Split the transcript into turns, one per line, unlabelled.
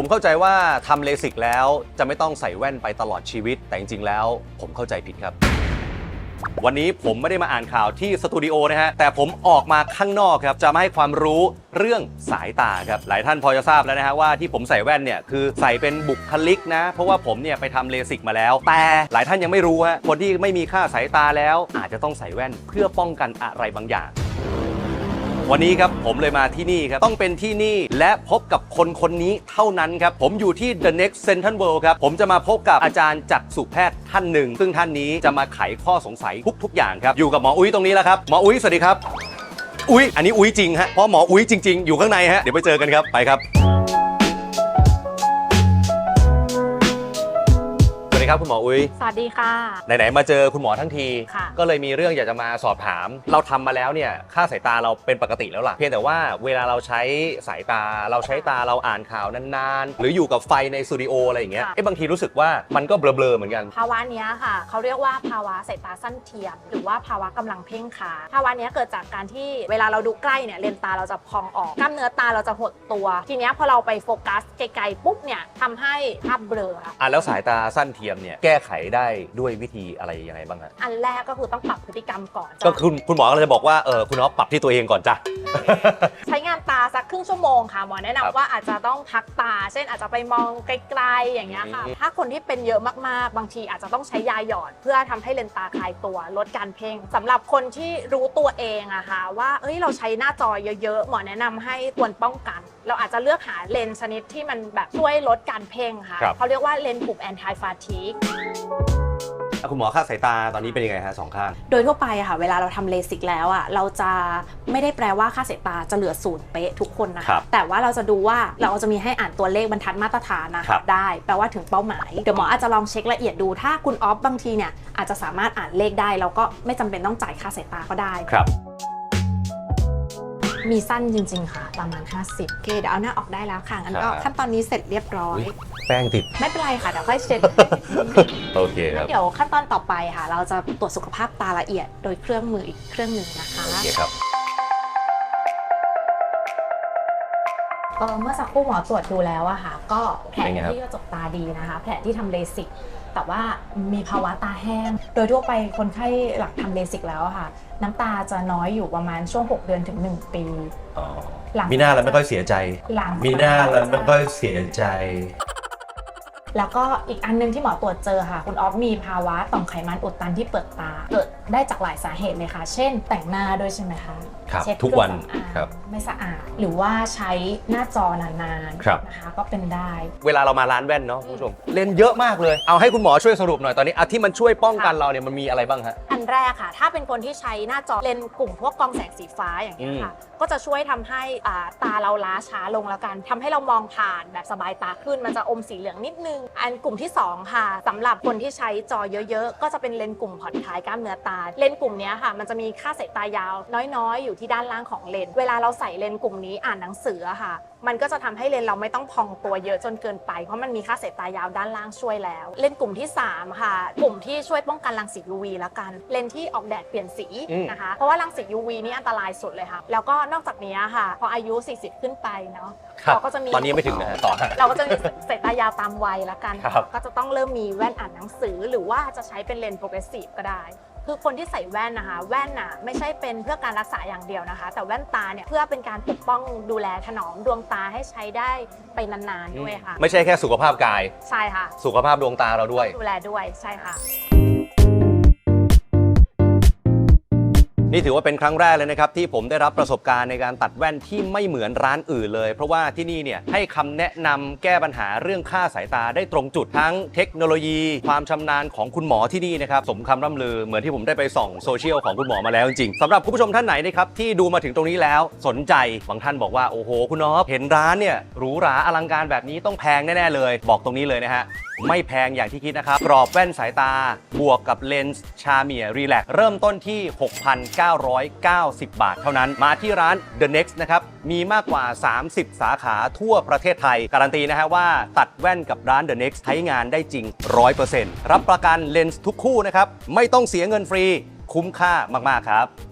ผมเข้าใจว่าทำเลสิกแล้วจะไม่ต้องใส่แว่นไปตลอดชีวิต แต่จริงๆแล้ว ผมเข้าใจผิดครับ วันนี้ผมไม่ได้มาอ่านข่าวที่สตูดิโอนะฮะ แต่ผมออกมาข้างนอกครับ จะมาให้ความรู้เรื่องสายตาครับ หลายท่านพอจะทราบแล้วนะฮะว่าที่ผมใส่แว่นเนี่ยคือใส่เป็นบุคลิกนะ เพราะว่าผมเนี่ยไปทำเลสิกมาแล้ว แต่หลายท่านยังไม่รู้ฮะคนที่ไม่มีค่าสายตาแล้ว อาจจะต้องใส่แว่นเพื่อป้องกันอะไรบางอย่าง วันนี้ครับผมเลยมาที่นี่ครับ ต้องเป็นที่นี่และพบกับคนคนนี้เท่านั้นครับ ผมอยู่ที่ The Next Central World ครับ ผมจะมาพบกับอาจารย์จักษุแพทย์ท่านหนึ่ง ซึ่งท่านนี้จะมาไขข้อสงสัยทุก ๆ อย่างครับ อยู่กับหมออุ้ยตรงนี้แล้วครับ หมออุ้ยสวัสดีครับ อุ้ยอันนี้อุ้ยจริงฮะเพราะหมออุ้ยจริง ๆ อยู่ข้างในฮะเดี๋ยวไปเจอกันครับไปครับ ครับคุณหมออุ้ย
สวัสดีค่ะ
ไหนๆมาเจอคุณหมอทั้งที
ค่ะ
ก็เลยมีเรื่องอยากจะมาสอบถาม เราทำมาแล้วเนี่ยค่าสายตาเราเป็นปกติแล้วล่ะ เพียงแต่ว่าเวลาเราใช้สายตาเราใช้ตาเราอ่านข่าวนานๆ หรืออยู่กับไฟในสตูดิโออะไรอย่างเงี้ย
ค่ะ
เอ๊ะบางทีรู้สึกว่ามันก็เบลอๆเหมือนกัน
ภาวะเนี้ยค่ะ เขาเรียกว่าภาวะสายตาสั้นเทียม หรือว่าภาวะกำลังเพ่งค้างภาวะเนี้ยเกิดจากการที่เวลาเราดูใกล้เนี่ยเลนส์ตาเราจะพองออกกล้ามเนื้อตาเราจะหดตัว ทีเนี้ยพอเราไปโฟกัสไกลๆปุ๊บเนี่ยทำให้ภาพเบลอค่ะ
อะแล้วสายตาสั้นเทียมเนี่ยแก้ไขได้ด้วยวิธีอะไรยังไงบ้างฮะ
อันแรกก็คือต้องปรับพฤติกรรมก่อน
ก็คุณคุณหมอก็เลยจะบอกว่าเออคุณอ๊อฟปรับที่ตัวเองก่อนจ้ะ
ใช้งานตาสักครึ่งชั่วโมงค่ะหมอแนะ
ครับ
นำว่าอาจจะต้องพักตา เช่นอาจจะไปมองไกลๆอย่างเงี้ยค่ะ
อืม
ถ้าคนที่เป็นเยอะมากๆ บางทีอาจจะต้องใช้ยาหยอด เพื่อทำให้เลนส์ตาคลายตัวลดการเพ่งสำหรับคนที่รู้ตัวเองอะค่ะว่าเอ้ยเราใช้หน้าจอเยอะๆหมอแนะนำให้ควรป้องกัน เราอาจจะเลือกหาเลนส์ชนิดที่มันแบบช่วยลดการเพ่งค่ะ
ครับ
เขาเรียกว่าเลนส์กลุ่ม anti fatigue
อะคุณหมอค่าสายตาตอนนี้เป็นยังไงฮะสองข้าง
โดยทั่วไปอะค่ะ เวลาเราทำเลสิกแล้วอะเราจะไม่ได้แปลว่าค่าสายตาจะเหลือศูนย์เป๊ะทุกคนนะ
ครั
คะ
บ
แต่ว่าเราจะดูว่าเราจะมีให้อ่านตัวเลขบรรทัดมาตรฐานนะ
ครั
คะ
บ
ได้ แปลว่าถึงเป้าหมาย เดี๋ยวหมออาจจะลองเช็คละเอียดดู ถ้าคุณออฟบางทีเนี่ยอาจจะสามารถอ่านเลขได้เราก็ไม่จำเป็นต้องจ่ายค่าสายตาก็ได้
ครับ
มีสั้นจริง ๆ ค่ะ ประมาณ 50โอเคเดี๋ยวเอาหน้าออกได้แล้วค่ะงั้นก็
ครับ
ขั้นตอนนี้เสร็จเรียบร้อย
อุ๊ยแป้งติด
ไม่เป็นไรค่ะเดี๋ยวค่อยเช็ด
โอเคครับ
เดี๋ยวขั้นตอนต่อไปค่ะ เราจะตรวจสุขภาพตาละเอียดโดยเครื่องมืออีกเครื่องหนึ่งนะคะ
โอเคครับ
เออเมื่อสักครู่หมอตรวจดูแล้วอะค่ะ ก็แผล
เป็นไงครับ
ที่กระจกตาดีนะคะ แผลที่ทำเลสิก แต่ว่ามีภาวะตาแห้ง โดยทั่วไปคนไข้หลังทำเลสิกแล้วอะค่ะ น้ำตาจะน้อยอยู่ประมาณช่วง 6 เดือนถึง 1 ปี
อ๋อ
หลัง
มีหน้าแล้วไม่ค่อยเสียใจ
หลัง
มีหน้าแล้วไม่ค่อยเสียใจ
แล้วก็อีกอันนึงที่หมอตรวจเจอค่ะ คุณออฟมีภาวะต่อมไขมันอุดตันที่เปลือกตา เกิด ได้จากหลายสาเหตุเลยค่ะ เช่น แต่งหน้าด้วยใช่ไหมคะ
ครับ
เช็ด
ทุกวัน
เครื่องสำอาง
ครับ
ไม่สะอาด หรือว่าใช้หน้าจอนาน
ครับ
ๆนะคะ ก็เป็นได้
เวลาเรามาร้านแว่นเนาะคุณผู้ชมเลนส์เยอะมากเลย เอาให้คุณหมอช่วยสรุปหน่อยตอนนี้อะที่มันช่วยป้องกัน
ค่ะ
เราเนี่ยมันมีอะไรบ้างฮะ
อันแรกค่ะ ถ้าเป็นคนที่ใช้หน้าจอเลนส์กลุ่มพวกกรองแสงสีฟ้าอย่างเงี้ยค่ะ ก็จะช่วยทำให้อ่าตาเราล้าช้าลงแล้วกันทำให้เรามองผ่านแบบสบายตาขึ้น มันจะอมสีเหลืองนิดนึง อันกลุ่มที่สองค่ะสำหรับคนที่ใช้จอเยอะ ๆ ก็จะเป็นเลนส์กลุ่มผ่อนคลายกล้ามเนื้อตาเลนส์กลุ่มนี้ค่ะ มันจะมีค่าสายตายาวน้อยๆ อยู่ที่ด้านล่างของเลนส์เวลาเราใส่เลนส์กลุ่มนี้อ่านหนังสือค่ะมันก็จะทำให้เลนส์เราไม่ต้องพองตัวเยอะจนเกินไป เพราะมันมีค่าสายตายาวด้านล่างช่วยแล้ว เลนส์กลุ่มที่ 3 ค่ะ กลุ่มที่ช่วยป้องกันรังสี UV แล้วกัน เลนส์ที่ออกแดดเปลี่ยนสี
อืม
นะคะ เพราะว่ารังสี UV นี่อันตรายสุดเลยค่ะ แล้วก็นอกจากนี้ค่ะ พออายุ 40 ขึ้นไปเนาะเราก็จะมี
ตอนนี้ยังไม่ถึงนะฮะต่อฮะ
เราก็จะมีสายตายาวตามวัยแล้วกัน
ครับ
ก็จะต้องเริ่มมีแว่นอ่านหนังสือ หรือว่าจะใช้เป็นเลนส์โปรเกรสซีฟก็ได้คือคนที่ใส่แว่นนะคะ แว่นน่ะไม่ใช่เป็นเพื่อการรักษาอย่างเดียวนะคะ แต่แว่นตาเนี่ยเพื่อเป็นการปกป้องดูแลถนอมดวงตาให้ใช้ได้ไปนานๆด้วยค่ะ
ไม่ใช่แค่สุขภาพกาย
ใช่ค่ะ
สุขภาพดวงตาเราด้วย
ดูแลด้วยใช่ค่ะ
นี่ถือว่าเป็นครั้งแรกเลยนะครับที่ผมได้รับประสบการณ์ในการตัดแว่นที่ไม่เหมือนร้านอื่นเลย เพราะว่าที่นี่เนี่ยให้คำแนะนำแก้ปัญหาเรื่องค่าสายตาได้ตรงจุดทั้งเทคโนโลยี ความชำนาญของคุณหมอที่นี่นะครับสมคำร่ำลือเหมือนที่ผมได้ไปส่องโซเชียลของคุณหมอมาแล้วจริงๆสำหรับคุณผู้ชมท่านไหนนะครับที่ดูมาถึงตรงนี้แล้วสนใจบางท่านบอกว่าโอ้โห คุณนอฟเห็นร้านเนี่ยหรูหราอลังการแบบนี้ต้องแพงแน่ๆเลย บอกตรงนี้เลยนะฮะ ไม่แพงอย่างที่คิดนะครับ กรอบแว่นสายตา บวกกับเลนส์ชาเมียรีแลกเริ่มต้นที่ 6,990 บาทเท่านั้น มาที่ร้าน The Next นะครับ มีมากกว่า 30 สาขาทั่วประเทศไทย การันตีนะฮะว่าตัดแว่นกับร้าน The Next ใช้งานได้จริง 100%รับประกันเลนส์ทุกคู่นะครับ ไม่ต้องเสียเงินฟรี คุ้มค่ามาก ๆ ครับ